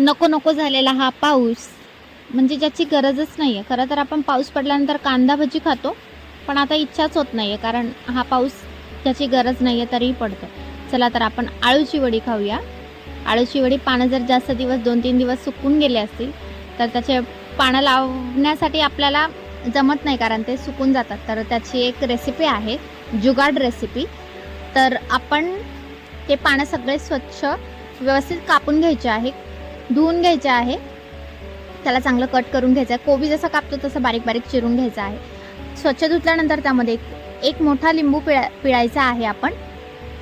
नको नको झालेला हा पाऊस म्हणजे ज्याची गरजच नाही आहे खरं तर आपण पाऊस पडल्यानंतर कांदा भजी खातो पण आता इच्छाच होत नाही आहे कारण हा पाऊस ज्याची गरज नाही आहे तरीही पडतो चला तर आपण आळूची वडी खाऊया. आळूची वडी पानं जर जास्त दिवस दोन तीन दिवस सुकून गेले असतील तर त्याचे पानं लावण्यासाठी आपल्याला जमत नाही कारण ते सुकून जातात. तर त्याची एक रेसिपी आहे जुगाड रेसिपी तर आपण ते पानं सगळे स्वच्छ व्यवस्थित कापून घ्यायचे आहे. धुवून घ्यायचे आहे. त्याला चांगलं कट करून घ्यायचं आहे. कोबी जसं कापतो तसं बारीक बारीक चिरून घ्यायचं आहे. स्वच्छ धुतल्यानंतर त्यामध्ये एक- एक मोठा लिंबू पिळा पिळायचा आहे आपण.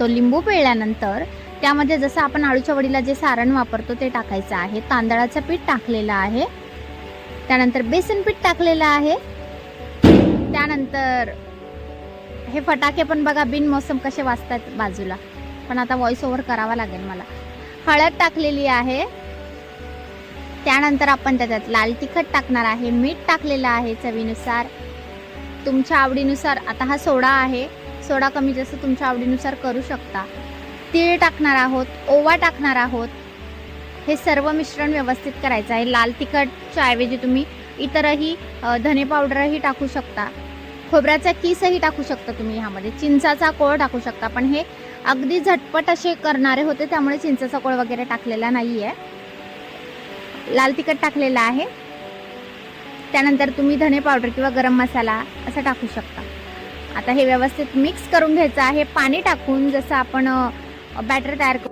तो लिंबू पिळल्यानंतर त्यामध्ये जसं आपण आळूच्या वडीला जे सारण वापरतो ते टाकायचं आहे. तांदळाचं पीठ टाकलेलं आहे. त्यानंतर बेसन पीठ टाकलेलं आहे. त्यानंतर हे फटाके पण बघा बिनमोसम कसे वाजतात बाजूला. पण आता व्हॉइस ओव्हर करावा लागेल मला. हळद टाकलेली आहे. त्यानंतर आपण त्याच्यात लाल तिखट टाकणार आहे मीठ टाकलेलं आहे चवीनुसार. तुमच्या आवडीनुसार आता हा सोडा आहे सोडा कमी जास्त तुमच्या आवडीनुसार करू शकता. तीळ टाकणार आहोत ओवा टाकणार आहोत. हे सर्व मिश्रण व्यवस्थित करायचं आहे. लाल तिखटच्या ऐवजी तुम्ही इतरही धने पावडरही टाकू शकता. खोबऱ्याचा किसही टाकू शकता तुम्ही ह्यामध्ये. चिंचाचा कोळ टाकू शकता. पण हे अगदी झटपट असे करणारे होते त्यामुळे चिंचाचा कोळ वगैरे टाकलेला नाही आहे लाल तिखट टाकलेलं आहे. त्यानंतर तुम्ही धने पावडर किंवा गरम मसाला असं टाकू शकता. आता हे व्यवस्थित मिक्स करून घ्यायचं आहे. पाणी टाकून जसं आपण बॅटर तयार करू